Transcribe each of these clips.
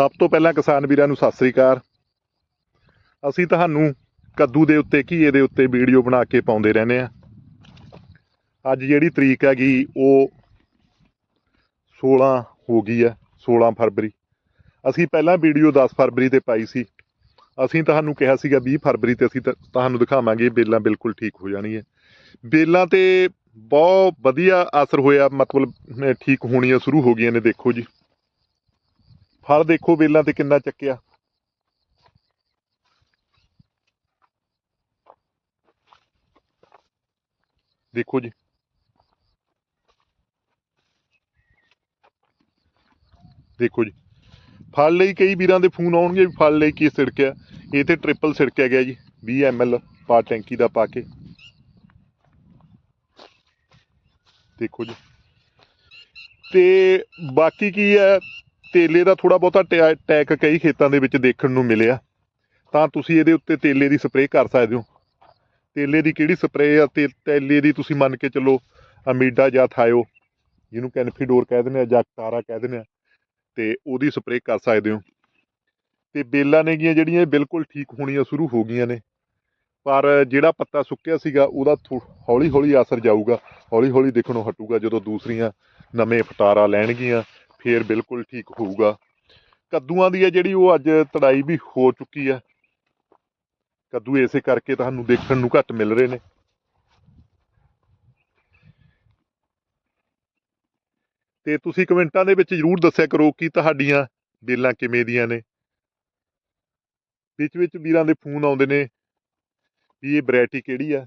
ਸਭ ਤੋਂ ਪਹਿਲਾਂ ਕਿਸਾਨ ਵੀਰਾਂ ਨੂੰ ਸਤਿ ਸ੍ਰੀ ਅਕਾਲ। ਅਸੀਂ ਤੁਹਾਨੂੰ ਕੱਦੂ ਦੇ ਉੱਤੇ, ਘੀਏ ਦੇ ਉੱਤੇ ਵੀਡੀਓ ਬਣਾ ਕੇ ਪਾਉਂਦੇ ਰਹਿੰਦੇ ਆ ਅੱਜ ਜਿਹੜੀ ਤਰੀਕ ਹੈਗੀ, ਉਹ 16 ਹੋ ਗਈ ਹੈ 16 ਫਰਵਰੀ। ਅਸੀਂ ਪਹਿਲਾਂ ਵੀਡੀਓ 10 ਫਰਵਰੀ ਤੇ ਪਾਈ ਸੀ। ਅਸੀਂ ਤੁਹਾਨੂੰ ਕਿਹਾ ਸੀਗਾ 20 ਫਰਵਰੀ ਤੇ ਅਸੀਂ ਤੁਹਾਨੂੰ ਦਿਖਾਵਾਂਗੇ, ਬੇਲਾਂ ਬਿਲਕੁਲ ਠੀਕ ਹੋ ਜਾਣੀ ਹੈ ਬੇਲਾਂ ਤੇ ਬਹੁਤ ਵਧੀਆ ਅਸਰ ਹੋਇਆ, ਮਤਲਬ ਠੀਕ ਹੋਣੀਆਂ ਸ਼ੁਰੂ ਹੋ ਗਈਆਂ ਨੇ, ਦੇਖੋ ਜੀ। ਫਲ ਦੇਖੋ ਵੇਲਾਂ ਤੇ ਕਿੰਨਾ ਚੱਕਿਆ। ਦੇਖੋ ਜੀ। ਦੇਖੋ ਜੀ। ਫਲ ਲਈ ਕਈ ਵੀਰਾਂ ਦੇ ਫੋਨ ਆਉਣਗੇ ਵੀ ਫਲ ਲਈ ਕੀ ਸਿੜਕਿਆ। ਇਹ ਤੇ ਟ੍ਰਿਪਲ ਸਿੜਕਿਆ ਗਿਆ ਜੀ 20 ml ਪਾ ਟੈਂਕੀ ਦਾ ਪਾ ਕੇ। ਦੇਖੋ ਜੀ। ਤੇ ਬਾਕੀ ਕੀ ਹੈ? ਤੇਲੇ ਦਾ ਥੋੜਾ ਬਹੁਤਾ ਟੈ- ਟੈਕ ਕਈ ਖੇਤਾਂ ਦੇ ਵਿੱਚ ਦੇਖਣ ਨੂੰ ਮਿਲਿਆ। ਤਾਂ ਤੁਸੀਂ ਇਹਦੇ ਉੱਤੇ ਤੇਲੇ ਦੀ ਸਪਰੇਅ ਕਰ ਸਕਦੇ ਹੋ। ਤੇਲੇ ਦੀ ਕਿਹੜੀ ਸਪਰੇਅ ਆ? ਤੇ ਤੇਲੇ ਦੀ ਤੁਸੀਂ ਮੰਨ ਕੇ ਚੱਲੋ ਅਮੀਡਾ ਜਾਂ ਥਾਇਓ, ਜਿਹਨੂੰ ਕੈਨਫੀਡੋਰ ਕਹਿ ਦਿੰਦੇ ਆ ਜਾਂ ਤਾਰਾ ਕਹਿ ਦਿੰਦੇ ਆ, ਤੇ ਉਹਦੀ ਸਪਰੇਅ ਕਰ ਸਕਦੇ ਹੋ। ਤੇ ਬੇਲਾਂ ਨੇਗੀਆਂ ਜਿਹੜੀਆਂ ਬਿਲਕੁਲ ਠੀਕ ਹੋਣੀਆਂ ਸ਼ੁਰੂ ਹੋ ਗਈਆਂ ਨੇ। ਪਰ ਜਿਹੜਾ ਪੱਤਾ ਸੁੱਕਿਆ ਸੀਗਾ, ਉਹਦਾ ਹੌਲੀ ਹੌਲੀ ਅਸਰ ਜਾਊਗਾ। ਹੌਲੀ ਹੌਲੀ ਦੇਖਣੋਂ ਹਟੂਗਾ ਜਦੋਂ ਦੂਸਰੀਆਂ ਨਵੇਂ ਫਟਾਰਾ ਲੈਣਗੀਆਂ ਫੇਰ ਬਿਲਕੁਲ ਠੀਕ ਹੋਊਗਾ। ਕੱਦੂਆਂ ਦੀ ਹੈ ਜਿਹੜੀ ਉਹ ਅੱਜ ਤੜਾਈ ਵੀ ਹੋ ਚੁੱਕੀ ਆ ਕੱਦੂ ਇਸੇ ਕਰਕੇ ਤੁਹਾਨੂੰ ਦੇਖਣ ਨੂੰ ਘੱਟ ਮਿਲ ਰਹੇ ਨੇ। ਤੇ ਤੁਸੀਂ ਕਮੈਂਟਾਂ ਦੇ ਵਿੱਚ ਜਰੂਰ ਦੱਸਿਆ ਕਰੋ ਕਿ ਤੁਹਾਡੀਆਂ ਬੇਲਾਂ ਕਿਵੇਂ ਦੀਆਂ ਨੇ। ਵਿੱਚ ਵਿੱਚ ਵੀਰਾਂ ਦੇ ਫੋਨ ਆਉਂਦੇ ਨੇ ਵੀ ਇਹ ਵੈਰਾਈਟੀ ਕਿਹੜੀ ਆ,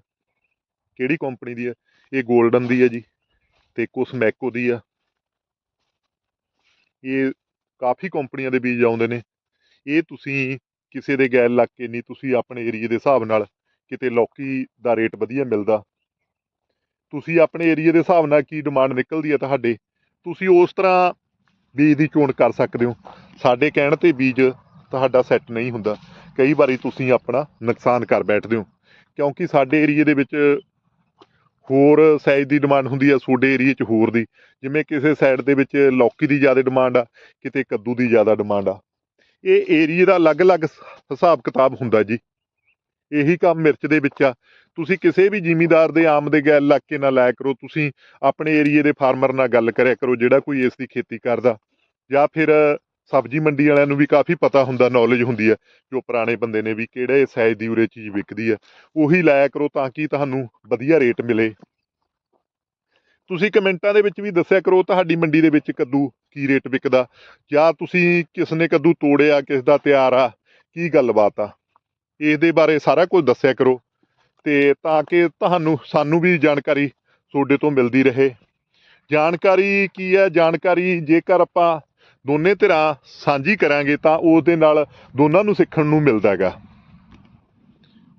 ਕਿਹੜੀ ਕੰਪਨੀ ਦੀ ਆ? ਇਹ 골ਡਨ ਦੀ ਆ ਜੀ ਤੇ ਕੁਛ ਮੈਕੋ ਦੀ ਆ। ਇਹ ਕਾਫੀ ਕੰਪਨੀਆਂ ਦੇ ਬੀਜ ਆਉਂਦੇ ਨੇ। ਇਹ ਤੁਸੀਂ ਕਿਸੇ ਦੇ ਗੈਲ ਲੱਗ ਕੇ ਨਹੀਂ, ਤੁਸੀਂ ਆਪਣੇ ਏਰੀਏ ਦੇ ਹਿਸਾਬ ਨਾਲ ਕਿਤੇ ਲੌਕੀ ਦਾ ਰੇਟ ਵਧੀਆ ਮਿਲਦਾ। ਤੁਸੀਂ ਆਪਣੇ ਏਰੀਏ ਦੇ ਹਿਸਾਬ ਨਾਲ ਕੀ ਡਿਮਾਂਡ ਨਿਕਲਦੀ ਹੈ ਤੁਹਾਡੇ? ਤੁਸੀਂ ਉਸ ਤਰ੍ਹਾਂ ਬੀਜ ਦੀ ਚੋਣ ਕਰ ਸਕਦੇ ਹੋ। ਸਾਡੇ ਕਹਿਣ ਤੇ ਬੀਜ ਤੁਹਾਡਾ ਸੈੱਟ ਨਹੀਂ ਹੁੰਦਾ। ਕਈ ਵਾਰੀ ਤੁਸੀਂ ਆਪਣਾ ਨੁਕਸਾਨ ਕਰ ਬੈਠਦੇ ਹੋ। ਕਿਉਂਕਿ ਸਾਡੇ ਏਰੀਏ ਦੇ ਵਿੱਚ ਹੋਰ ਸਾਈਜ਼ ਦੀ ਡਿਮਾਂਡ ਹੁੰਦੀ ਆ ਤੁਹਾਡੇ ਏਰੀਏ 'ਚ ਹੋਰ ਦੀ। ਜਿਵੇਂ ਕਿਸੇ ਸਾਈਡ ਦੇ ਵਿੱਚ ਲੌਕੀ ਦੀ ਜ਼ਿਆਦਾ ਡਿਮਾਂਡ ਆ, ਕਿਤੇ ਕੱਦੂ ਦੀ ਜ਼ਿਆਦਾ ਡਿਮਾਂਡ ਆ। ਇਹ ਏਰੀਏ ਦਾ ਅਲੱਗ-ਅਲੱਗ ਹਿਸਾਬ ਕਿਤਾਬ ਹੁੰਦਾ ਜੀ। ਇਹੀ ਕੰਮ ਮਿਰਚ ਦੇ ਵਿੱਚ ਆ। ਤੁਸੀਂ ਕਿਸੇ ਵੀ ਜ਼ਿਮੀਂਦਾਰ ਦੇ ਆਮ ਦੇ ਗੈਲ ਇਲਾਕੇ ਨਾਲ ਨਾ ਲਾਇਆ ਕਰੋ। ਤੁਸੀਂ ਆਪਣੇ ਏਰੀਏ ਦੇ ਫਾਰਮਰ ਨਾਲ ਗੱਲ ਕਰਿਆ ਕਰੋ, ਜਿਹੜਾ ਕੋਈ ਇਸ ਦੀ ਖੇਤੀ ਕਰਦਾ। ਜਾਂ ਫਿਰ ਸਬਜ਼ੀ ਮੰਡੀ ਵਾਲਿਆਂ ਨੂੰ ਵੀ ਕਾਫੀ ਪਤਾ ਹੁੰਦਾ ਨੌਲੇਜ ਹੁੰਦੀ ਹੈ ਜੋ ਪੁਰਾਣੇ ਬੰਦੇ ਨੇ ਵੀ ਕਿਹੜੇ ਸਾਈਜ਼ ਦੀ ਉਰੇ ਚੀਜ਼ ਵਿਕਦੀ ਹੈ। ਉਹੀ ਲਾਇਆ ਕਰੋ ਤਾਂ ਕਿ ਤੁਹਾਨੂੰ ਵਧੀਆ ਰੇਟ ਮਿਲੇ। ਤੁਸੀਂ ਕਮੈਂਟਾਂ ਦੇ ਵਿੱਚ ਵੀ ਦੱਸਿਆ ਕਰੋ ਤੁਹਾਡੀ ਮੰਡੀ ਦੇ ਵਿੱਚ ਕੱਦੂ ਕੀ ਰੇਟ ਵਿਕਦਾ, ਜਾਂ ਤੁਸੀਂ ਕਿਸ ਨੇ ਕੱਦੂ ਤੋੜਿਆ ਕਿਸ ਦਾ ਤਿਆਰ ਆ, ਕੀ ਗੱਲਬਾਤ ਆ। ਇਸ ਦੇ ਬਾਰੇ ਸਾਰਾ ਕੁਝ ਦੱਸਿਆ ਕਰੋ। ਤੇ ਤਾਂ ਕਿ ਤੁਹਾਨੂੰ, ਸਾਨੂੰ ਵੀ ਜਾਣਕਾਰੀ ਤੁਹਾਡੇ ਤੋਂ ਮਿਲਦੀ ਰਹੇ। ਜਾਣਕਾਰੀ ਕੀ ਹੈ? ਜਾਣਕਾਰੀ ਜੇਕਰ ਆਪਾਂ ਦੋਨੇ ਧਿਰਾਂ ਸਾਂਝੀ ਕਰਾਂਗੇ ਤਾਂ ਉਸ ਦੇ ਨਾਲ ਦੋਨਾਂ ਨੂੰ ਸਿੱਖਣ ਨੂੰ ਮਿਲਦਾ ਹੈਗਾ।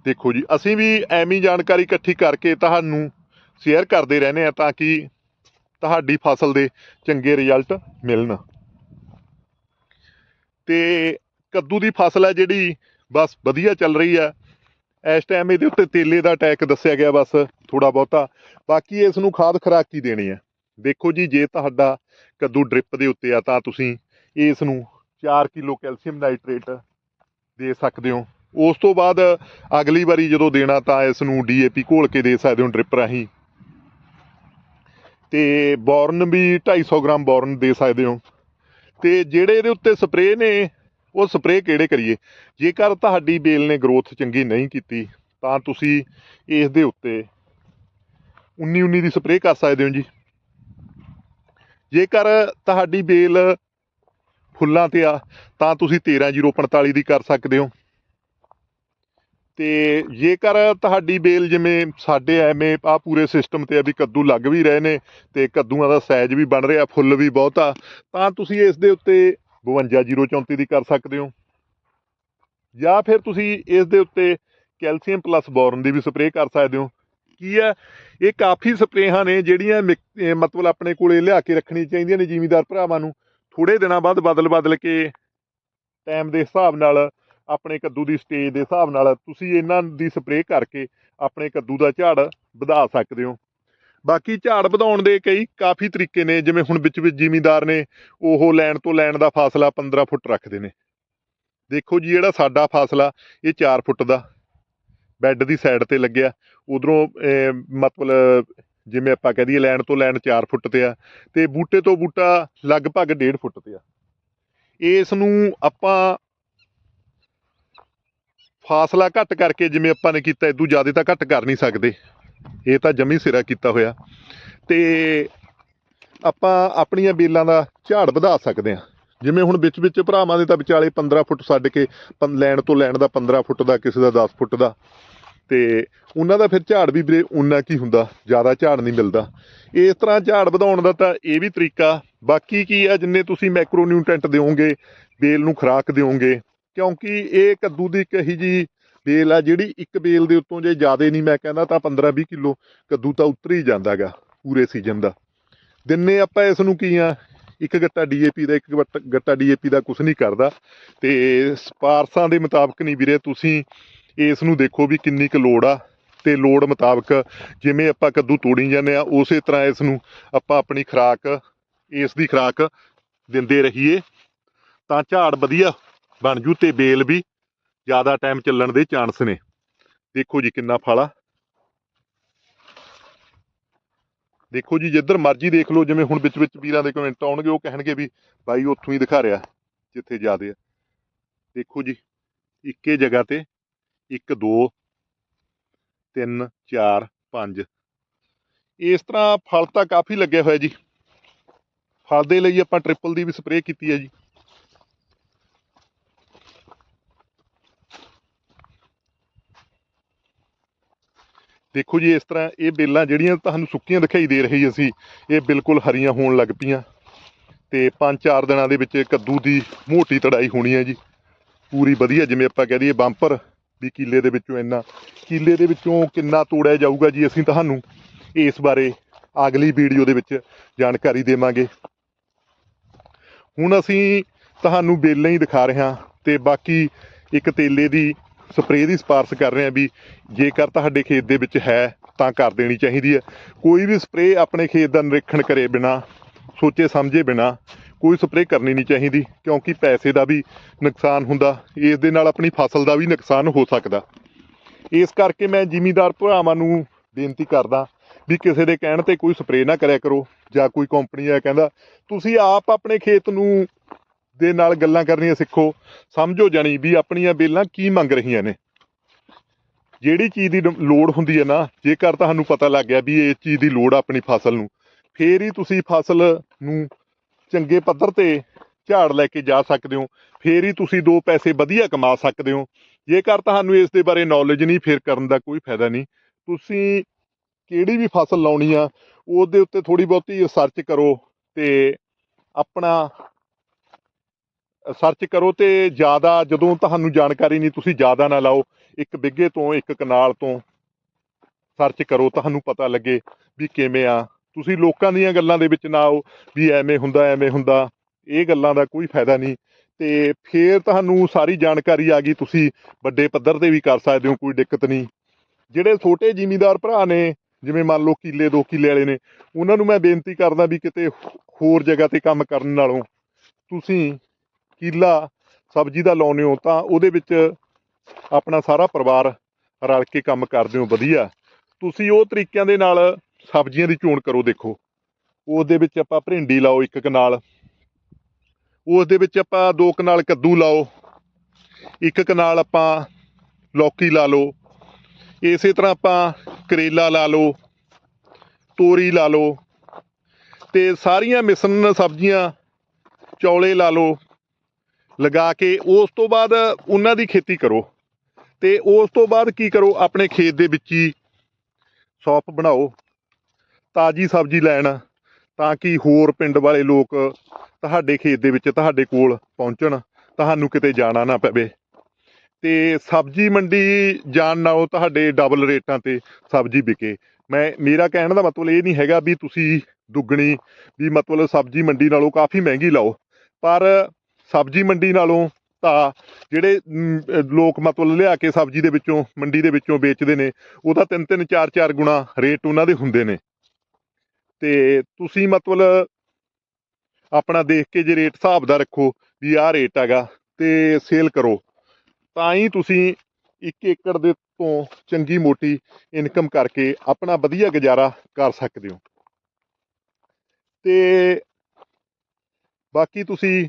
ਦੇਖੋ ਜੀ, ਅਸੀਂ ਵੀ ਐਵੇਂ ਜਾਣਕਾਰੀ ਇਕੱਠੀ ਕਰਕੇ ਤੁਹਾਨੂੰ ਸ਼ੇਅਰ ਕਰਦੇ ਰਹਿੰਦੇ ਆ ਤਾਂ ਕਿ ਤੁਹਾਡੀ ਫਸਲ ਦੇ ਚੰਗੇ ਰਿਜ਼ਲਟ ਮਿਲਣ। ਤੇ ਕੱਦੂ ਦੀ ਫਸਲ ਹੈ ਜਿਹੜੀ ਬਸ ਵਧੀਆ ਚੱਲ ਰਹੀ ਹੈ। ਇਸ ਟਾਈਮ ਇਹਦੇ ਉੱਤੇ ਤੇਲੇ ਦਾ ਅਟੈਕ ਦੱਸਿਆ ਗਿਆ ਬਸ ਥੋੜਾ ਬਹੁਤਾ। ਬਾਕੀ ਇਸ ਨੂੰ ਖਾਦ ਖੁਰਾਕ ਕੀ ਦੇਣੀ ਹੈ। ਦੇਖੋ ਜੀ, ਜੇ ਤੁਹਾਡਾ ਕੱਦੂ ਡ੍ਰਿਪ ਦੇ ਉੱਤੇ ਆ, ਤਾਂ ਤੁਸੀਂ ਇਸ ਨੂੰ 4 ਕਿਲੋ ਕੈਲਸ਼ੀਅਮ ਨਾਈਟ੍ਰੇਟ ਦੇ ਸਕਦੇ ਹੋ। ਉਸ ਤੋਂ ਬਾਅਦ ਅਗਲੀ ਵਾਰੀ ਜਦੋਂ ਦੇਣਾ ਤਾਂ ਇਸ ਨੂੰ ਡੀਏਪੀ ਘੋਲ ਕੇ ਦੇ ਸਕਦੇ ਹੋ ਡ੍ਰਿਪ ਰਾਹੀਂ। ਤੇ ਬੋਰਨ ਵੀ 250 ਗ੍ਰਾਮ ਬੋਰਨ ਦੇ ਸਕਦੇ ਹੋ। ਤੇ ਜਿਹੜੇ ਇਹਦੇ ਉੱਤੇ ਸਪਰੇਅ ਨੇ, ਉਹ ਸਪਰੇਅ ਕਿਹੜੇ ਕਰੀਏ? ਜੇਕਰ ਤੁਹਾਡੀ ਬੇਲ ਨੇ ਗਰੋਥ ਚੰਗੀ ਨਹੀਂ ਕੀਤੀ, ਤਾਂ ਤੁਸੀਂ ਇਸ ਦੇ ਉੱਤੇ 19 19 ਦੀ ਸਪਰੇਅ ਕਰ ਸਕਦੇ ਹੋ ਜੀ। ਜੇਕਰ ਤੁਹਾਡੀ ਬੇਲ ਫੁੱਲਾਂ ਤੇ ਆ, ਤਾਂ ਤੁਸੀਂ 13045 ਦੀ ਕਰ ਸਕਦੇ ਹੋ। ਤੇ ਜੇਕਰ ਤੁਹਾਡੀ ਬੇਲ ਜਿਵੇਂ ਸਾਡੇ ਐਵੇਂ ਆ ਪੂਰੇ ਸਿਸਟਮ ਤੇ ਆ ਵੀ ਕੱਦੂ ਲੱਗ ਵੀ ਰਹੇ ਨੇ ਤੇ ਕੱਦੂਆਂ ਦਾ ਸਾਈਜ਼ ਵੀ ਬਣ ਰਿਹਾ, ਫੁੱਲ ਵੀ ਬਹੁਤਾ ਤਾਂ ਤੁਸੀਂ ਇਸ ਦੇ ਉੱਤੇ 52034 ਦੀ ਕਰ ਸਕਦੇ ਹੋ। ਜਾਂ ਫਿਰ ਤੁਸੀਂ ਇਸ ਦੇ ਉੱਤੇ ਕੈਲਸ਼ੀਅਮ ਪਲੱਸ ਬੋਰਨ ਦੀ ਵੀ ਸਪਰੇਅ ਕਰ ਸਕਦੇ ਹੋ। ਕੀ ਹੈ? ਇਹ ਕਾਫੀ ਸਪਰੇਹਾਂ ਨੇ ਜਿਹੜੀਆਂ ਮਿਕ- ਮਤਲਬ ਆਪਣੇ ਕੋਲੇ ਲਿਆ ਕੇ ਰੱਖਣੀ ਚਾਹੀਦੀਆਂ ਨੇ ਜਿਮੀਦਾਰ ਭਰਾਵਾਂ ਨੂੰ। ਥੋੜੇ ਦਿਨਾਂ ਬਾਅਦ ਬਦਲ ਬਦਲ ਕੇ ਟਾਈਮ ਦੇ ਹਿਸਾਬ ਨਾਲ, ਆਪਣੇ ਕੱਦੂ ਦੀ ਸਟੇਜ ਦੇ ਹਿਸਾਬ ਨਾਲ ਤੁਸੀਂ ਇਹਨਾਂ ਦੀ ਸਪਰੇਅ ਕਰਕੇ ਆਪਣੇ ਕੱਦੂ ਦਾ ਝਾੜ ਵਧਾ ਸਕਦੇ ਹੋ। ਬਾਕੀ ਝਾੜ ਵਧਾਉਣ ਦੇ ਕਈ ਕਾਫੀ ਤਰੀਕੇ ਨੇ, ਜਿਵੇਂ ਹੁਣ ਵਿੱਚ ਵਿੱਚ ਜ਼ਿਮੀਂਦਾਰ ਨੇ, ਉਹ ਲੈਣ ਤੋਂ ਲੈਣ ਦਾ ਫਾਸਲਾ 15 ਫੁੱਟ ਰੱਖਦੇ ਨੇ। ਦੇਖੋ ਜੀ, ਜਿਹੜਾ ਸਾਡਾ ਫਾਸਲਾ, ਇਹ 4 ਫੁੱਟ ਦਾ। ਬੈੱਡ ਦੀ ਸਾਈਡ ਤੇ ਲੱਗਿਆ, ਉਧਰੋਂ ਮਤਲਬ ਜਿਵੇਂ ਆਪਾਂ ਕਹਿ ਦਈਏ ਲੈਣ ਤੋਂ ਲੈਣ 4 ਫੁੱਟ ਤੇ ਆ, ਤੇ ਬੂਟੇ ਤੋਂ ਬੂਟਾ ਲਗਭਗ 1.5 ਫੁੱਟ ਤੇ ਆ। ਇਸ ਨੂੰ ਆਪਾਂ ਫਾਸਲਾ ਘੱਟ ਕਰਕੇ ਜਿਵੇਂ ਆਪਾਂ ਨੇ ਕੀਤਾ ਇਦੋਂ ਜ਼ਿਆਦਾ ਤਾਂ ਘੱਟ ਕਰ ਨਹੀਂ ਸਕਦੇ। ਇਹ ਤਾਂ ਜਮੀ ਸਿਰਾ ਕੀਤਾ ਹੋਇਆ। ਤੇ ਆਪਾਂ ਆਪਣੀਆਂ ਬੇਲਾਂ ਦਾ ਝਾੜ ਵਧਾ ਸਕਦੇ ਹਾਂ। ਜਿਵੇਂ ਹੁਣ ਵਿੱਚ ਵਿੱਚ ਭਰਾਵਾਂ ਦੇ ਤਾਂ ਵਿਚਾਲੇ 15 ਫੁੱਟ ਛੱਡ ਕੇ, ਪੰ- ਲੈਣ ਤੋਂ ਲੈਣ ਦਾ 15 ਫੁੱਟ ਦਾ, ਕਿਸੇ ਦਾ 10 ਫੁੱਟ ਦਾ। ਤੇ ਉਹਨਾਂ ਦਾ ਫਿਰ ਝਾੜ ਵੀ ਵੀਰੇ ਉਨਾ ਕੀ ਹੁੰਦਾ, ਜ਼ਿਆਦਾ ਝਾੜ ਨਹੀਂ ਮਿਲਦਾ। ਇਸ ਤਰ੍ਹਾਂ ਝਾੜ ਵਧਾਉਣ ਦਾ ਤਾਂ ਇਹ ਵੀ ਤਰੀਕਾ, ਬਾਕੀ ਕੀ ਆ ਜਿੰਨੇ ਤੁਸੀਂ ਮੈਕਰੋ ਨਿਊਟ੍ਰੈਂਟ ਦਿਓਗੇ, ਬੇਲ ਨੂੰ ਖੁਰਾਕ ਦਿਓਗੇ, ਕਿਉਂਕਿ ਇਹ ਕੱਦੂ ਦੀ ਇੱਕ ਜੀ ਬੇਲ ਆ, ਜਿਹੜੀ ਇੱਕ ਬੇਲ ਦੇ ਉੱਤੋਂ ਜੇ ਜ਼ਿਆਦਾ ਨਹੀਂ ਮੈਂ ਕਹਿੰਦਾ ਤਾਂ 15-20 ਕਿਲੋ ਕੱਦੂ ਤਾਂ ਉਤਰ ਹੀ ਜਾਂਦਾਗਾ ਪੂਰੇ ਸੀਜ਼ਨ ਦਾ। ਦਿਨੇ ਆਪਾਂ ਇਸ ਨੂੰ ਕੀ ਆ, ਇੱਕ ਗੱਟਾ ਡੀਏਪੀ ਦਾ, ਇੱਕ ਗੱਟ- ਗੱਟਾ ਡੀਏਪੀ ਦਾ ਕੁਝ ਨਹੀਂ ਕਰਦਾ। ਤੇ ਸਪਾਰਸਾਂ ਦੇ ਮੁਤਾਬਕ ਨਹੀਂ ਵੀਰੇ, ਤੁਸੀਂ ਇਸ ਨੂੰ ਦੇਖੋ ਵੀ ਕਿੰਨੀ ਕੁ ਲੋੜ ਆ ਤੇ ਲੋੜ ਮੁਤਾਬਕ ਜਿਵੇਂ ਆਪਾਂ ਕੱਦੂ ਤੋੜੀ ਜਾਂਦੇ ਆ, ਉਸੇ ਤਰ੍ਹਾਂ ਇਸ ਨੂੰ ਆਪਾਂ ਆਪਣੀ ਖੁਰਾਕ, ਇਸ ਦੀ ਖੁਰਾਕ ਦਿੰਦੇ ਰਹੀਏ। ਤਾਂ ਝਾੜ ਵਧੀਆ ਬਣ ਜੂ ਤੇ ਬੇਲ ਵੀ ਜ਼ਿਆਦਾ ਟਾਈਮ ਚੱਲਣ ਦੇ ਚਾਂਸ ਨੇ। ਦੇਖੋ ਜੀ ਕਿੰਨਾ ਫਲ ਦੇਖੋ ਜੀ, ਜਿੱਧਰ ਮਰਜ਼ੀ ਦੇਖ ਲਓ, ਜਿਵੇਂ ਹੁਣ ਵਿੱਚ ਵਿੱਚ ਵੀਰਾਂ ਦੇ ਕਮੈਂਟ ਆਉਣਗੇ, ਉਹ ਕਹਿਣਗੇ ਵੀ ਬਾਈ ਉੱਥੋਂ ਹੀ ਦਿਖਾ ਰਿਹਾ, ਜਿੱਥੇ ਜ਼ਿਆਦੇ ਆ। ਦੇਖੋ ਜੀ, ਇੱਕੇ ਜਗ੍ਹਾ ਤੇ 1 2 3 4 5 ਇਸ ਤਰ੍ਹਾਂ ਫਲ ਤਾਂ ਕਾਫੀ ਲੱਗੇ ਹੋਏ ਜੀ। ਫਲ ਦੇ ਲਈ ਆਪਾਂ ਟ੍ਰਿਪਲ ਦੀ ਵੀ ਸਪਰੇਅ ਕੀਤੀ ਹੈ ਜੀ। ਦੇਖੋ ਜੀ, ਇਸ ਤਰ੍ਹਾਂ ਇਹ ਬੇਲਾਂ ਜਿਹੜੀਆਂ ਤੁਹਾਨੂੰ ਸੁੱਕੀਆਂ ਦਿਖਾਈ ਦੇ ਰਹੀ ਸੀ ਇਹ ਬਿਲਕੁਲ ਹਰੀਆਂ ਹੋਣ ਲੱਗ ਪਈਆਂ। ਤੇ 5-4 ਦਿਨਾਂ ਦੇ ਵਿੱਚ ਕੱਦੂ ਦੀ ਮੋਟੀ ਤੜਾਈ ਹੋਣੀ ਹੈ ਜੀ। ਪੂਰੀ ਵਧੀਆ ਜਿਵੇਂ ਆਪਾਂ ਕਹਿ ਦਈਏ ਬੰਪਰ। ਵੀ ਕੀਲੇ ਦੇ ਵਿੱਚੋਂ ਇੰਨਾ, ਕੀਲੇ ਦੇ ਵਿੱਚੋਂ ਕਿੰਨਾ ਤੋੜਿਆ ਜਾਊਗਾ ਜੀ ਅਸੀਂ ਤੁਹਾਨੂੰ ਇਸ ਬਾਰੇ ਅਗਲੀ ਵੀਡੀਓ ਦੇ ਵਿੱਚ ਜਾਣਕਾਰੀ ਦੇਵਾਂਗੇ। ਹੁਣ ਅਸੀਂ ਤੁਹਾਨੂੰ ਬੇਲਾਂ ਹੀ ਦਿਖਾ ਰਹੇ ਹਾਂ ਤੇ ਬਾਕੀ ਇੱਕ ਤੇਲੇ ਦੀ ਸਪਰੇਅ ਦੀ ਸਿਫਾਰਸ਼ ਕਰ ਰਹੇ ਹਾਂ ਵੀ ਜੇਕਰ ਤੁਹਾਡੇ ਖੇਤ ਦੇ ਵਿੱਚ ਹੈ ਤਾਂ ਕਰ ਦੇਣੀ ਚਾਹੀਦੀ ਹੈ। ਕੋਈ ਵੀ ਸਪਰੇਅ ਆਪਣੇ ਖੇਤ ਦਾ ਨਿਰੀਖਣ ਕਰੇ ਬਿਨਾ, ਸੋਚੇ ਸਮਝੇ ਬਿਨਾ ਕੋਈ ਸਪਰੇਅ ਕਰਨੀ ਨਹੀਂ ਚਾਹੀਦੀ, ਕਿਉਂਕਿ ਪੈਸੇ ਦਾ ਵੀ ਨੁਕਸਾਨ ਹੁੰਦਾ, ਇਸ ਦੇ ਨਾਲ ਆਪਣੀ ਫਸਲ ਦਾ ਵੀ ਨੁਕਸਾਨ ਹੋ ਸਕਦਾ। ਇਸ ਕਰਕੇ ਮੈਂ ਜਿਮੀਦਾਰ ਭਰਾਵਾਂ ਨੂੰ ਬੇਨਤੀ ਕਰਦਾ ਵੀ ਕਿਸੇ ਦੇ ਕਹਿਣ ਤੇ ਕੋਈ ਸਪਰੇਅ ਨਾ ਕਰਿਆ ਕਰੋ, ਜਾਂ ਕੋਈ ਕੰਪਨੀ ਆ ਕਹਿੰਦਾ, ਤੁਸੀਂ ਆਪ ਆਪਣੇ ਖੇਤ ਨੂੰ ਦੇ ਨਾਲ ਗੱਲਾਂ ਕਰਨੀਆਂ ਸਿੱਖੋ, ਸਮਝੋ ਜਾਣੀ ਵੀ ਆਪਣੀਆਂ ਬੇਲਾਂ ਕੀ ਮੰਗ ਰਹੀਆਂ ਨੇ। ਜਿਹੜੀ ਚੀਜ਼ ਦੀ ਲੋੜ ਹੁੰਦੀ ਹੈ ਨਾ, ਜੇਕਰ ਤੁਹਾਨੂੰ ਪਤਾ ਲੱਗ ਗਿਆ ਵੀ ਇਸ ਚੀਜ਼ ਦੀ ਲੋੜ ਆਪਣੀ ਫਸਲ ਨੂੰ, ਫੇਰ ਹੀ ਤੁਸੀਂ ਫਸਲ ਨੂੰ ਚੰਗੇ ਪੱਧਰ ਤੇ ਝਾੜ ਲੈ ਕੇ ਜਾ ਸਕਦੇ ਹੋ, ਫੇਰ ਹੀ ਤੁਸੀਂ ਦੋ ਪੈਸੇ ਵਧੀਆ ਕਮਾ ਸਕਦੇ ਹੋ। ਜੇਕਰ ਤੁਹਾਨੂੰ ਇਸ ਦੇ ਬਾਰੇ ਨੌਲੇਜ ਨਹੀਂ, ਫੇਰ ਕਰਨ ਦਾ ਕੋਈ ਫਾਇਦਾ ਨਹੀਂ। ਤੁਸੀਂ ਕਿਹੜੀ ਵੀ ਫਸਲ ਲਾਉਣੀ ਆ, ਉਹਦੇ ਉੱਤੇ ਥੋੜੀ ਬਹੁਤੀ ਰਿਸਰਚ ਕਰੋ ਤੇ ਆਪਣਾ ਸਰਚ ਕਰੋ ਤੇ ਜ਼ਿਆਦਾ ਜਦੋਂ ਤੁਹਾਨੂੰ ਜਾਣਕਾਰੀ ਨਹੀਂ, ਤੁਸੀਂ ਜ਼ਿਆਦਾ ਨਾ ਲਾਓ। ਇੱਕ ਬਿੱਗੇ ਤੋਂ ਇੱਕ ਕਨਾਲ ਤੋਂ ਸਰਚ ਕਰੋ, ਤੁਹਾਨੂੰ ਪਤਾ ਲੱਗੇ ਵੀ ਕਿਵੇਂ ਆ। ਤੁਸੀਂ ਲੋਕਾਂ ਦੀਆਂ ਗੱਲਾਂ ਦੇ ਵਿੱਚ ਨਾ ਆਓ ਵੀ ਐਵੇਂ ਹੁੰਦਾ ਐਵੇਂ ਹੁੰਦਾ। ਇਹ ਗੱਲਾਂ ਦਾ ਕੋਈ ਫਾਇਦਾ ਨਹੀਂ। ਤੇ ਫੇਰ ਤੁਹਾਨੂੰ ਸਾਰੀ ਜਾਣਕਾਰੀ ਆ ਗਈ, ਤੁਸੀਂ ਵੱਡੇ ਪੱਧਰ ਤੇ ਵੀ ਕਰ ਸਕਦੇ ਹੋ, ਕੋਈ ਦਿੱਕਤ ਨਹੀਂ। ਜਿਹੜੇ ਛੋਟੇ ਜ਼ਿਮੀਂਦਾਰ ਭਰਾ ਨੇ, ਜਿਵੇਂ ਮੰਨ ਲਓ ਕਿੱਲੇ, ਦੋ ਕਿੱਲੇ ਵਾਲੇ ਨੇ, ਉਹਨਾਂ ਨੂੰ ਮੈਂ ਬੇਨਤੀ ਕਰਦਾ ਵੀ ਕਿਤੇ ਹੋਰ ਜਗ੍ਹਾ ਤੇ ਕੰਮ ਕਰਨ ਨਾਲੋਂ ਤੁਸੀਂ ਕਿੱਲਾ ਸਬਜ਼ੀ ਦਾ ਲਾਉਂਦੇ ਹੋ, ਤਾਂ ਉਹਦੇ ਵਿੱਚ ਆਪਣਾ ਸਾਰਾ ਪਰਿਵਾਰ ਰਲ ਕੇ ਕੰਮ ਕਰਦੇ ਹੋ, ਵਧੀਆ। ਤੁਸੀਂ ਉਹ ਤਰੀਕਿਆਂ ਦੇ ਨਾਲ ਸਬਜ਼ੀਆਂ ਦੀ ਚੋਣ ਕਰੋ ਦੇਖੋ। ਉਸ ਦੇ ਵਿੱਚ ਆਪਾਂ ਭਿੰਡੀ ਲਾਓ ਇੱਕ ਕਨਾਲ। ਉਸ ਦੇ ਵਿੱਚ ਆਪਾਂ ਦੋ ਕਨਾਲ ਕੱਦੂ ਲਾਓ। ਇੱਕ ਕਨਾਲ ਆਪਾਂ ਲੌਕੀ ਲਾ ਲਓ। ਇਸੇ ਤਰ੍ਹਾਂ ਆਪਾਂ ਕਰੇਲਾ ਲਾ ਲਓ। ਤੋਰੀ ਲਾ ਲਓ। ਤੇ ਸਾਰੀਆਂ ਮਿਸ਼ਰਣ ਸਬਜ਼ੀਆਂ ਚੌਲੇ ਲਾ ਲਓ। ਲਗਾ ਕੇ ਉਸ ਤੋਂ ਬਾਅਦ ਉਹਨਾਂ ਦੀ ਖੇਤੀ ਕਰੋ। ਤੇ ਉਸ ਤੋਂ ਬਾਅਦ ਕੀ ਕਰੋ? ਆਪਣੇ ਖੇਤ ਦੇ ਵਿੱਚ ਹੀ ਸ਼ਾਪ ਬਣਾਓ। ਤਾਜੀ ਸਬਜ਼ੀ ਲੈਣ ਤਾਂ ਕਿ ਹੋਰ ਪਿੰਡ ਵਾਲੇ ਲੋਕ ਤੁਹਾਡੇ ਖੇਤ ਦੇ ਵਿੱਚ ਤੁਹਾਡੇ ਕੋਲ ਪਹੁੰਚਣ, ਤੁਹਾਨੂੰ ਕਿਤੇ ਜਾਣਾ ਨਾ ਪਵੇ। ਤੇ ਸਬਜ਼ੀ ਮੰਡੀ ਜਾਣ ਨਾਲੋਂ ਤੁਹਾਡੇ ਡਬਲ ਰੇਟਾਂ ਤੇ ਸਬਜ਼ੀ ਵਿਕੇ। ਮੈਂ, ਮੇਰਾ ਕਹਿਣ ਦਾ ਮਤਲਬ ਇਹ ਨਹੀਂ ਹੈਗਾ ਵੀ ਤੁਸੀਂ ਦੁੱਗਣੀ, ਵੀ ਮਤਲਬ ਸਬਜ਼ੀ ਮੰਡੀ ਨਾਲੋਂ ਕਾਫੀ ਮਹਿੰਗੀ ਲਾਓ। ਪਰ ਸਬਜ਼ੀ ਮੰਡੀ ਨਾਲੋਂ ਤਾਂ ਜਿਹੜੇ ਲੋਕ ਮਤਲਬ ਲਿਆ ਕੇ ਸਬਜ਼ੀ ਦੇ ਵਿੱਚੋਂ, ਮੰਡੀ ਦੇ ਵਿੱਚੋਂ ਵੇਚਦੇ ਨੇ ਉਹਦਾ ਤਿੰਨ ਤਿੰਨ ਚਾਰ ਚਾਰ ਗੁਣਾ ਰੇਟ ਉਹਨਾਂ ਦੇ ਹੁੰਦੇ ਨੇ। ਤੇ ਤੁਸੀਂ ਮਤਲਬ ਆਪਣਾ ਦੇਖ ਕੇ ਜੇ ਰੇਟ ਹਿਸਾਬ ਦਾ ਰੱਖੋ ਵੀ ਆਹ ਰੇਟ ਹੈਗਾ ਤੇ ਸੇਲ ਕਰੋ, ਤਾਂ ਹੀ ਤੁਸੀਂ 1 ਏਕੜ ਦੇ ਤੋਂ ਚੰਗੀ ਮੋਟੀ ਇਨਕਮ ਕਰਕੇ ਆਪਣਾ ਵਧੀਆ ਗੁਜ਼ਾਰਾ ਕਰ ਸਕਦੇ ਹੋ। ਤੇ ਬਾਕੀ ਤੁਸੀਂ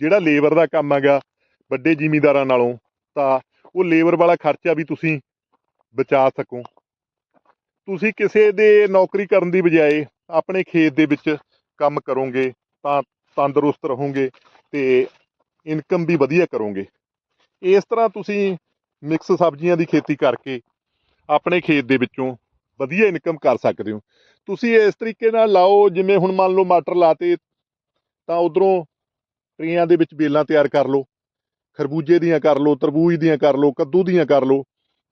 ਜਿਹੜਾ ਲੇਬਰ ਦਾ ਕੰਮ ਹੈਗਾ ਵੱਡੇ ਜ਼ਿਮੀਂਦਾਰਾਂ ਨਾਲੋਂ ਤਾਂ ਉਹ ਲੇਬਰ ਵਾਲਾ ਖਰਚਾ ਵੀ ਤੁਸੀਂ ਬਚਾ ਸਕੋ। ਤੁਸੀਂ ਕਿਸੇ ਦੇ ਨੌਕਰੀ ਕਰਨ ਦੀ ਬਜਾਏ ਆਪਣੇ ਖੇਤ ਦੇ ਵਿੱਚ ਕੰਮ ਕਰੋਗੇ, ਤਾਂ ਤੰਦਰੁਸਤ ਰਹੋਗੇ ਤੇ ਇਨਕਮ ਵੀ ਵਧੀਆ ਕਰੋਗੇ। ਇਸ ਤਰ੍ਹਾਂ ਤੁਸੀਂ ਮਿਕਸ ਸਬਜ਼ੀਆਂ ਦੀ ਖੇਤੀ ਕਰਕੇ ਆਪਣੇ ਖੇਤ ਦੇ ਵਿੱਚੋਂ ਵਧੀਆ ਇਨਕਮ ਕਰ ਸਕਦੇ ਹੋ। ਤੁਸੀਂ ਇਸ ਤਰੀਕੇ ਨਾਲ ਲਾਓ, ਜਿਵੇਂ ਹੁਣ ਮੰਨ ਲਓ ਮਟਰ ਲਾਤੇ, ਤਾਂ ਉਧਰੋਂ ਟਰੀਆਂ ਦੇ ਵਿੱਚ ਬੇਲਾਂ ਤਿਆਰ ਕਰ ਲਓ, ਖਰਬੂਜੇ ਦੀਆਂ ਕਰ ਲਓ, ਤਰਬੂਜ ਦੀਆਂ ਕਰ ਲਓ, ਕੱਦੂ ਦੀਆਂ ਕਰ ਲਓ,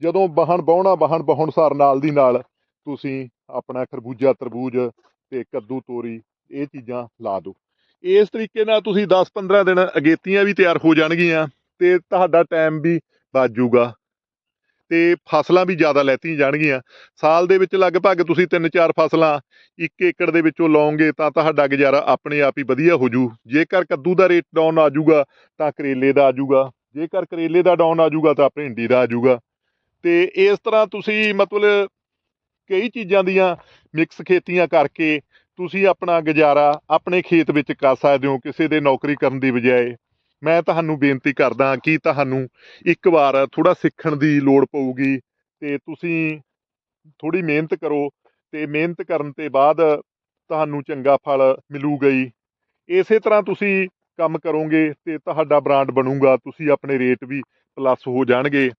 ਜਦੋਂ ਬਾਹਣ, ਬਹੁਣਾ, ਬਾਹਣ ਬਾਉਣ ਸਾਰ ਨਾਲ ਦੀ ਨਾਲ ਤੁਸੀਂ ਆਪਣਾ ਖਰਬੂਜਾ, ਤਰਬੂਜ ਤੇ ਕੱਦੂ ਤੋਰੀ, ਇਹ ਚੀਜ਼ਾਂ ਲਾ ਦਿਓ। ਇਸ ਤਰੀਕੇ ਨਾਲ ਤੁਸੀਂ 10-15 ਦਿਨ ਅਗੇਤੀਆਂ ਵੀ ਤਿਆਰ ਹੋ ਜਾਣਗੀਆਂ ਤੇ ਤੁਹਾਡਾ ਟਾਈਮ ਵੀ ਬਚ ਜਾਊਗਾ ਤੇ ਫਸਲਾਂ ਵੀ ਜ਼ਿਆਦਾ ਲੈਤੀਆਂ ਜਾਣਗੀਆਂ। ਸਾਲ ਦੇ ਵਿੱਚ ਲਗਭਗ ਤੁਸੀਂ 3-4 ਫਸਲਾਂ 1 ਏਕੜ ਦੇ ਵਿੱਚੋਂ ਲਾਓਗੇ ਤਾਂ ਤੁਹਾਡਾ ਗੁਜ਼ਾਰਾ ਆਪਣੇ ਆਪ ਹੀ ਵਧੀਆ ਹੋ ਜੂ ਜੇਕਰ ਕੱਦੂ ਦਾ ਰੇਟ ਡਾਊਨ ਆ ਜਾਊਗਾ ਤਾਂ ਕਰੇਲੇ ਦਾ ਆ ਜਾਊਗਾ। ਜੇਕਰ ਕਰੇਲੇ ਦਾ ਡਾਊਨ ਆ ਜਾਊਗਾ ਤਾਂ ਭਿੰਡੀ ਦਾ ਆ ਜਾਊਗਾ। ਤੇ ਇਸ ਤਰ੍ਹਾਂ ਤੁਸੀਂ ਮਤਲਬ ਕਈ ਚੀਜ਼ਾਂ ਦੀਆਂ ਮਿਕਸ ਖੇਤੀਆਂ ਕਰਕੇ ਤੁਸੀਂ ਆਪਣਾ ਗੁਜ਼ਾਰਾ ਆਪਣੇ ਖੇਤ ਵਿੱਚ ਕਰ ਸਕਦੇ ਹੋ ਕਿਸੇ ਦੇ ਨੌਕਰੀ ਕਰਨ ਦੀ ਬਜਾਏ। ਮੈਂ ਤੁਹਾਨੂੰ ਬੇਨਤੀ ਕਰਦਾ ਕਿ ਤੁਹਾਨੂੰ ਇੱਕ ਵਾਰ ਥੋੜਾ ਸਿੱਖਣ ਦੀ ਲੋੜ ਪਊਗੀ ਤੇ ਤੁਸੀਂ ਥੋੜੀ ਮਿਹਨਤ ਕਰੋ ਤੇ ਮਿਹਨਤ ਕਰਨ ਤੇ ਬਾਅਦ ਤੁਹਾਨੂੰ ਚੰਗਾ ਫਲ ਮਿਲੂਗਾ ਹੀ। ਇਸੇ ਤਰ੍ਹਾਂ ਤੁਸੀਂ ਕੰਮ ਕਰੋਗੇ ਤੇ ਤੁਹਾਡਾ ਬ੍ਰਾਂਡ ਬਣੂਗਾ, ਤੁਸੀਂ ਆਪਣੇ ਰੇਟ ਵੀ ਪਲੱਸ ਹੋ ਜਾਣਗੇ।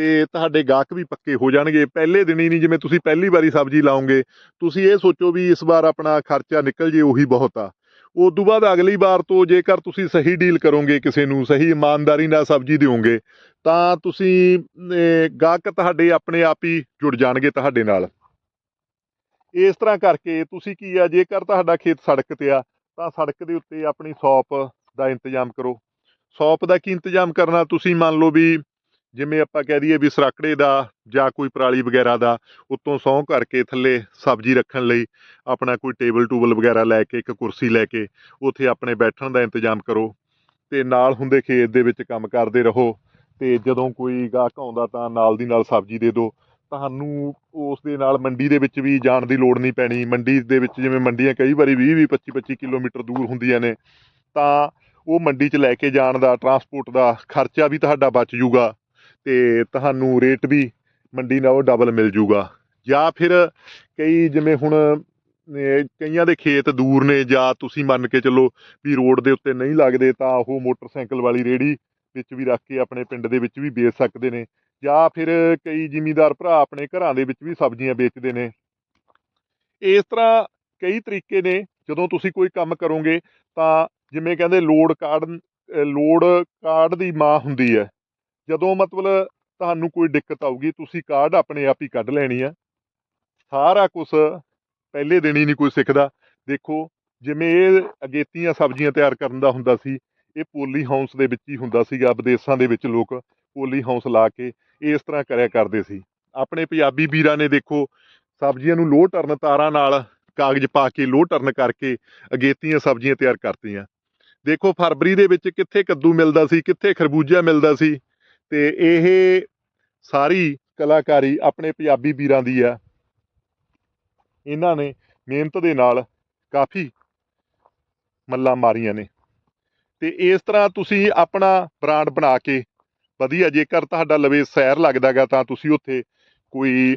ਤੇ ਤੁਹਾਡੇ ਗਾਹਕ ਵੀ ਪੱਕੇ ਹੋ ਜਾਣਗੇ। ਪਹਿਲੇ ਦਿਨ ਹੀ ਨਹੀਂ, ਜਿਵੇਂ ਤੁਸੀਂ ਪਹਿਲੀ ਵਾਰੀ ਸਬਜ਼ੀ ਲਾਓਗੇ, ਤੁਸੀਂ ਇਹ ਸੋਚੋ ਵੀ ਇਸ ਵਾਰ ਆਪਣਾ ਖਰਚਾ ਨਿਕਲ ਜੇ, ਉਹੀ ਬਹੁਤ ਆ। ਉਸ ਤੋਂ ਬਾਅਦ ਅਗਲੀ ਵਾਰ ਤੋਂ ਜੇਕਰ ਤੁਸੀਂ ਸਹੀ ਡੀਲ ਕਰੋਗੇ ਕਿਸੇ ਨੂੰ, ਸਹੀ ਇਮਾਨਦਾਰੀ ਨਾਲ ਸਬਜ਼ੀ ਦਿਓਗੇ, ਤਾਂ ਤੁਸੀਂ ਗਾਹਕ ਤੁਹਾਡੇ ਆਪਣੇ ਆਪ ਹੀ ਜੁੜ ਜਾਣਗੇ ਤੁਹਾਡੇ ਨਾਲ। ਇਸ ਤਰ੍ਹਾਂ ਕਰਕੇ ਤੁਸੀਂ ਕੀ ਆ, ਜੇਕਰ ਤੁਹਾਡਾ ਖੇਤ ਸੜਕ ਤੇ ਆ, ਤਾਂ ਸੜਕ ਦੇ ਉੱਤੇ ਆਪਣੀ ਸ਼ਾਪ ਦਾ ਇੰਤਜ਼ਾਮ ਕਰੋ। ਸ਼ਾਪ ਦਾ ਕੀ ਇੰਤਜ਼ਾਮ ਕਰਨਾ? ਤੁਸੀਂ ਮੰਨ ਲਓ ਵੀ ਜਿਵੇਂ ਆਪਾਂ ਕਹਿ ਦਈਏ ਵੀ ਸਰਾਕੜੇ ਦਾ ਜਾਂ ਕੋਈ ਪਰਾਲੀ ਵਗੈਰਾ ਦਾ, ਉੱਤੋਂ ਸੌਂ ਕਰਕੇ ਥੱਲੇ ਸਬਜ਼ੀ ਰੱਖਣ ਲਈ ਆਪਣਾ ਕੋਈ ਟੇਬਲ ਟੂਬਲ ਵਗੈਰਾ ਲੈ ਕੇ, ਇੱਕ ਕੁਰਸੀ ਲੈ ਕੇ, ਉੱਥੇ ਆਪਣੇ ਬੈਠਣ ਦਾ ਇੰਤਜ਼ਾਮ ਕਰੋ। ਤੇ ਨਾਲ ਹੁੰਦੇ ਖੇਤ ਦੇ ਵਿੱਚ ਕੰਮ ਕਰਦੇ ਰਹੋ ਤੇ ਜਦੋਂ ਕੋਈ ਗਾਹਕ ਆਉਂਦਾ ਤਾਂ ਨਾਲ ਦੀ ਨਾਲ ਸਬਜ਼ੀ ਦੇ ਦਿਓ। ਤੁਹਾਨੂੰ ਉਸ ਦੇ ਨਾਲ ਮੰਡੀ ਦੇ ਵਿੱਚ ਵੀ ਜਾਣ ਦੀ ਲੋੜ ਨਹੀਂ ਪੈਣੀ। ਮੰਡੀ ਦੇ ਵਿੱਚ ਜਿਵੇਂ ਮੰਡੀਆਂ ਕਈ ਵਾਰੀ 20 20 25 25 ਕਿਲੋਮੀਟਰ ਦੂਰ ਹੁੰਦੀਆਂ ਨੇ, ਤਾਂ ਉਹ ਮੰਡੀ 'ਚ ਲੈ ਕੇ ਜਾਣ ਦਾ, ਟਰਾਂਸਪੋਰਟ ਦਾ ਖਰਚਾ ਵੀ ਤੁਹਾਡਾ ਬਚ ਜੂਗਾ। ਤੇ ਤੁਹਾਨੂੰ ਰੇਟ ਵੀ ਮੰਡੀ ਨਾਲੋਂ ਡਬਲ ਮਿਲ ਜੂਗਾ। ਜਾਂ ਫਿਰ ਕਈ ਜਿਵੇਂ ਹੁਣ ਕਈਆਂ ਦੇ ਖੇਤ ਦੂਰ ਨੇ ਜਾਂ ਤੁਸੀਂ ਮੰਨ ਕੇ ਚੱਲੋ ਵੀ ਰੋਡ ਦੇ ਉੱਤੇ ਨਹੀਂ ਲੱਗਦੇ ਤਾਂ ਉਹ ਮੋਟਰਸਾਈਕਲ ਵਾਲੀ ਰੇੜੀ ਵਿੱਚ ਵੀ ਰੱਖ ਕੇ ਆਪਣੇ ਪਿੰਡ ਦੇ ਵਿੱਚ ਵੀ ਵੇਚ ਸਕਦੇ ਨੇ। ਜਾਂ ਫਿਰ ਕਈ ਜ਼ਿਮੀਂਦਾਰ ਭਰਾ ਆਪਣੇ ਘਰਾਂ ਦੇ ਵਿੱਚ ਵੀ ਸਬਜ਼ੀਆਂ ਵੇਚਦੇ ਨੇ। ਇਸ ਤਰ੍ਹਾਂ ਕਈ ਤਰੀਕੇ ਨੇ। ਜਦੋਂ ਤੁਸੀਂ ਕੋਈ ਕੰਮ ਕਰੋਗੇ ਤਾਂ ਜਿਵੇਂ ਕਹਿੰਦੇ ਲੋਡ ਕਾਰਡ ਅਹ ਲੋਡ ਕਾਰਡ ਦੀ ਮਾਂ ਹੁੰਦੀ ਹੈ। ਜਦੋਂ ਮਤਲਬ ਤੁਹਾਨੂੰ ਕੋਈ ਦਿੱਕਤ ਆਊਗੀ, ਤੁਸੀਂ ਕਾਰਡ ਆਪਣੇ ਆਪ ਹੀ ਕੱਢ ਲੈਣੀ ਆ। ਸਾਰਾ ਕੁਝ ਪਹਿਲੇ ਦਿਨ ਹੀ ਨਹੀਂ ਕੋਈ ਸਿੱਖਦਾ। ਦੇਖੋ, ਜਿਵੇਂ ਇਹ ਅਗੇਤੀਆਂ ਸਬਜ਼ੀਆਂ ਤਿਆਰ ਕਰਨ ਦਾ ਹੁੰਦਾ ਸੀ, ਇਹ ਪੋਲੀ ਹਾਊਸ ਦੇ ਵਿੱਚ ਹੀ ਹੁੰਦਾ ਸੀਗਾ, ਵਿਦੇਸ਼ਾਂ ਦੇ ਵਿੱਚ ਲੋਕ ਪੋਲੀ ਹਾਊਸ ਲਾ ਕੇ ਇਸ ਤਰ੍ਹਾਂ ਕਰਿਆ ਕਰਦੇ ਸੀ। ਆਪਣੇ ਪੰਜਾਬੀ ਵੀਰਾਂ ਨੇ ਦੇਖੋ, ਸਬਜ਼ੀਆਂ ਨੂੰ ਲੋਹ ਟਰਨ ਤਾਰਾਂ ਨਾਲ ਕਾਗਜ਼ ਪਾ ਕੇ ਲੋਹ ਟਰਨ ਕਰਕੇ ਅਗੇਤੀਆਂ ਸਬਜ਼ੀਆਂ ਤਿਆਰ ਕਰਤੀਆਂ। ਦੇਖੋ, ਫਰਵਰੀ ਦੇ ਵਿੱਚ ਕਿੱਥੇ ਕੱਦੂ ਮਿਲਦਾ ਸੀ, ਕਿੱਥੇ ਖਰਬੂਜਾ ਮਿਲਦਾ ਸੀ ਤੇ ਇਹ ਸਾਰੀ ਕਲਾਕਾਰੀ ਆਪਣੇ ਪੰਜਾਬੀ ਵੀਰਾਂ ਦੀ ਆ। ਇਹਨਾਂ ਨੇ ਮਿਹਨਤ ਦੇ ਨਾਲ ਕਾਫੀ ਮੱਲਾਂ ਮਾਰੀਆਂ ਨੇ। ਤੇ ਇਸ ਤਰ੍ਹਾਂ ਤੁਸੀਂ ਆਪਣਾ ਬ੍ਰਾਂਡ ਬਣਾ ਕੇ ਵਧੀਆ, ਜੇਕਰ ਤੁਹਾਡਾ ਲਵੇ ਸੈਰ ਲੱਗਦਾਗਾ ਤਾਂ ਤੁਸੀਂ ਉੱਥੇ ਕੋਈ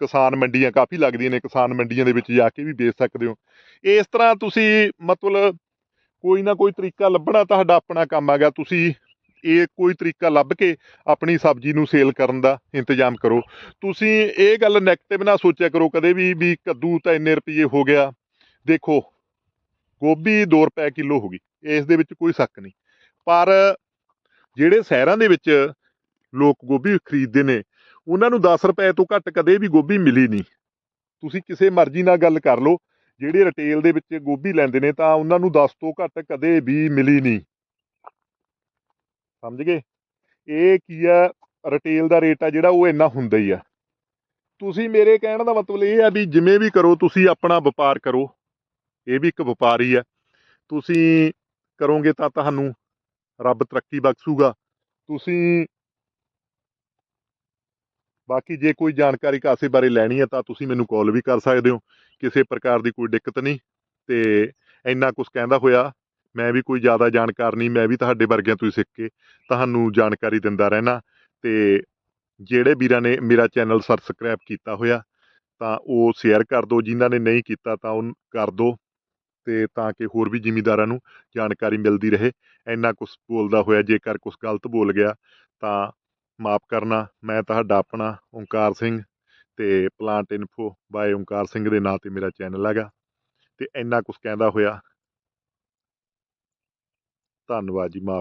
ਕਿਸਾਨ ਮੰਡੀਆਂ, ਕਾਫੀ ਲੱਗਦੀਆਂ ਨੇ ਕਿਸਾਨ ਮੰਡੀਆਂ ਦੇ ਵਿੱਚ ਜਾ ਕੇ ਵੀ ਵੇਚ ਸਕਦੇ ਹੋ। ਇਸ ਤਰ੍ਹਾਂ ਤੁਸੀਂ ਮਤਲਬ ਕੋਈ ਨਾ ਕੋਈ ਤਰੀਕਾ ਲੱਭਣਾ ਤੁਹਾਡਾ ਆਪਣਾ ਕੰਮ ਹੈਗਾ ਤੁਸੀਂ ਇਹ ਕੋਈ ਤਰੀਕਾ ਲੱਭ ਕੇ ਆਪਣੀ ਸਬਜ਼ੀ ਨੂੰ ਸੇਲ ਕਰਨ ਦਾ ਇੰਤਜ਼ਾਮ ਕਰੋ। ਤੁਸੀਂ ਇਹ ਗੱਲ 네ਗੇਟਿਵ ਨਾ ਸੋਚਿਆ ਕਰੋ ਕਦੇ ਵੀ ਵੀ ਕੱਦੂ ਤਾਂ ਇੰਨੇ ਰੁਪਏ ਹੋ ਗਿਆ। ਦੇਖੋ, ਗੋਭੀ 2 ਰੁਪਏ ਕਿਲੋ ਹੋ ਗਈ, ਇਸ ਦੇ ਵਿੱਚ ਕੋਈ ਸ਼ੱਕ ਨਹੀਂ। ਪਰ ਜਿਹੜੇ ਸ਼ਹਿਰਾਂ ਦੇ ਵਿੱਚ ਲੋਕ ਗੋਭੀ ਖਰੀਦਦੇ ਨੇ, ਉਹਨਾਂ ਨੂੰ 10 ਰੁਪਏ ਤੋਂ ਘੱਟ ਕਦੇ ਵੀ ਗੋਭੀ ਮਿਲੀ ਨਹੀਂ। ਤੁਸੀਂ ਕਿਸੇ ਮਰਜ਼ੀ ਨਾਲ ਗੱਲ ਕਰ ਲਓ, ਜਿਹੜੇ ਰਿਟੇਲ ਦੇ ਵਿੱਚ ਗੋਭੀ ਲੈਂਦੇ ਨੇ ਤਾਂ ਉਹਨਾਂ ਨੂੰ 10 ਤੋਂ ਘੱਟ ਕਦੇ ਵੀ ਮਿਲੀ ਨਹੀਂ। ਸਮਝ ਗਏ? ਇਹ ਕੀ ਆ? ਰਿਟੇਲ ਦਾ ਰੇਟ ਆ ਜਿਹੜਾ ਉਹ ਇੰਨਾ ਹੁੰਦਾ ਹੀ ਆ। ਤੁਸੀਂ ਮੇਰੇ ਕਹਿਣ ਦਾ ਮਤਲਬ ਇਹ ਆ ਵੀ ਜਿਵੇਂ ਵੀ ਕਰੋ, ਤੁਸੀਂ ਆਪਣਾ ਵਪਾਰ ਕਰੋ। ਇਹ ਵੀ ਇੱਕ ਵਪਾਰ ਹੀ ਹੈ ਤੁਸੀਂ ਕਰੋਗੇ ਤਾਂ ਤੁਹਾਨੂੰ ਰੱਬ ਤਰੱਕੀ ਬਖਸ਼ੂਗਾ। ਤੁਸੀਂ ਬਾਕੀ ਜੇ ਕੋਈ ਜਾਣਕਾਰੀ ਕਾਸੇ ਬਾਰੇ ਲੈਣੀ ਹੈ ਤਾਂ ਤੁਸੀਂ ਮੈਨੂੰ ਕਾਲ ਵੀ ਕਰ ਸਕਦੇ ਹੋ। ਕਿਸੇ ਪ੍ਰਕਾਰ ਦੀ ਕੋਈ ਦਿੱਕਤ ਨਹੀਂ। ਤੇ ਇੰਨਾ ਕੁਝ ਕਹਿੰਦਾ ਹੋਇਆ ਮੈਂ ਵੀ ਕੋਈ ਜ਼ਿਆਦਾ ਜਾਣਕਾਰ ਨਹੀਂ, ਮੈਂ ਵੀ ਤੁਹਾਡੇ ਵਰਗਿਆਂ ਤੋਂ ਹੀ ਸਿੱਖ ਕੇ ਤੁਹਾਨੂੰ ਜਾਣਕਾਰੀ ਦਿੰਦਾ ਰਹਿਣਾ ਤੇ ਜਿਹੜੇ ਵੀਰਾਂ ਨੇ ਮੇਰਾ ਚੈਨਲ ਸਬਸਕ੍ਰਾਈਬ ਕੀਤਾ ਹੋਇਆ, ਤਾਂ ਉਹ ਸ਼ੇਅਰ ਕਰ ਦਿਓ, ਜਿਨ੍ਹਾਂ ਨੇ ਨਹੀਂ ਕੀਤਾ ਤਾਂ ਉਹ ਕਰ ਦਿਓ, ਤੇ ਤਾਂ ਕਿ ਹੋਰ ਵੀ ਜ਼ਿਮੀਂਦਾਰਾਂ ਨੂੰ ਜਾਣਕਾਰੀ ਮਿਲਦੀ ਰਹੇ। ਇੰਨਾ ਕੁਝ ਬੋਲਦਾ ਹੋਇਆ, ਜੇਕਰ ਕੁਝ ਗਲਤ ਬੋਲ ਗਿਆ, ਤਾਂ ਮਾਫ ਕਰਨਾ। ਮੈਂ ਤੁਹਾਡਾ ਆਪਣਾ ਓਂਕਾਰ ਸਿੰਘ ਤੇ plant info by Onkar Singh ਦੇ ਨਾਂ ਤੇ ਮੇਰਾ ਚੈਨਲ ਹੈਗਾ। ਤੇ ਇੰਨਾ ਕੁਝ ਕਹਿੰਦਾ ਹੋਇਆ ਧੰਨਵਾਦ ਜੀ ਮਾਫ